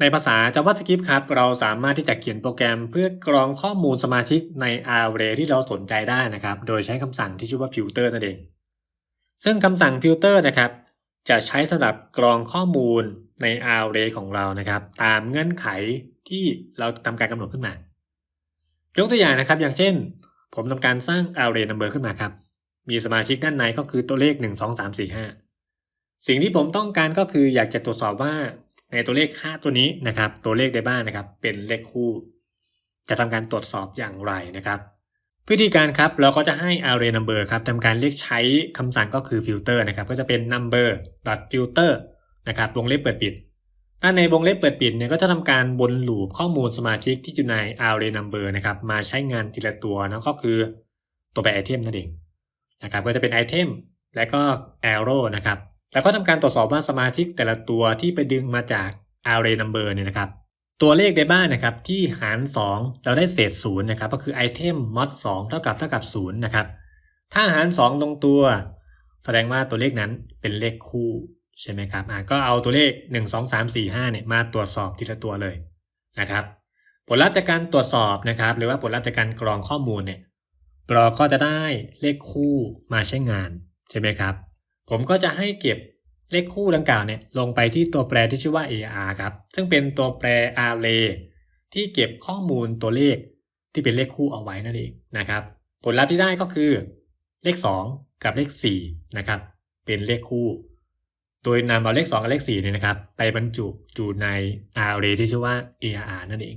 ในภาษา JavaScript ครับ เราสามารถที่จะเขียนโปรแกรมเพื่อกรองข้อมูลสมาชิกใน array ที่เราสนใจได้นะครับ โดยใช้คำสั่งที่ชื่อว่า filter นั่นเอง ซึ่งคำสั่ง filter นะครับ จะใช้สำหรับกรองข้อมูลใน array ของเรานะครับ ตามเงื่อนไขที่เราทำการกำหนดขึ้นมา ยกตัวอย่างนะครับ อย่างเช่น ผมทำการสร้าง array number ขึ้นมาครับ มีสมาชิกด้านในก็คือตัวเลข 1 2 3 4 5 สิ่งที่ผมต้องการก็คืออยากจะตรวจสอบว่า ในตัวเลขค่าตัวนี้นะครับ ตัวเลขในบ้านนะครับ เป็นเลขคู่ จะทำการตรวจสอบอย่างไรนะครับวิธีการครับเราก็จะให้ array number ครับทำการเรียกใช้คำสั่งก็คือ filter นะครับก็จะเป็น number filter นะครับวงเล็บเปิดปิดถ้าในวงเล็บเปิดปิดเนี่ยก็จะทำการวนลูปข้อมูลสมาชิกที่อยู่ใน array number นะครับมาใช้งานทีละตัวนะก็คือตัวแปรไอเทมนั่นเองนะครับก็จะเป็นไอเทมและก็ arrow นะครับ แล้วก็ทำการตรวจสอบว่าสมาชิกแต่ละตัวที่ไปดึงมาจาก array number เนี่ยนะครับ ตัวเลขในบ้านนะครับที่หาร 2 เราได้เศษ0นะครับก็คือไอเทม mod 2เท่ากับเท่ากับ0นะครับ ถ้าหาร 2 ตรงตัว แสดงว่าตัวเลขนั้นเป็นเลขคู่ใช่ไหมครับอะก็เอาตัวเลข 1 2 3 4 5เนี่ยมาตรวจสอบทีละตัวเลยนะครับผลลัพธ์จากการตรวจสอบนะครับ หรือว่าผลลัพธ์จากการกรองข้อมูลเนี่ยเราก็จะได้เลขคู่มาใช้งานใช่ไหมครับ ผมก็จะให้เก็บเลขคู่ดังกล่าวเนี่ยลงไปที่ตัวแปรที่ชื่อว่า AR ครับ ซึ่งเป็นตัวแปร array ที่เก็บข้อมูลตัวเลขที่เป็นเลขคู่เอาไว้นั่นเองนะครับ ผลลัพธ์ที่ได้ก็คือเลข 2 กับเลข4นะครับเป็นเลขคู่ โดยนำเอาเลข 2 กับเลข4เนี่ยนะครับ ไปบรรจุอยู่ใน array ที่ชื่อว่า AR นั่นเอง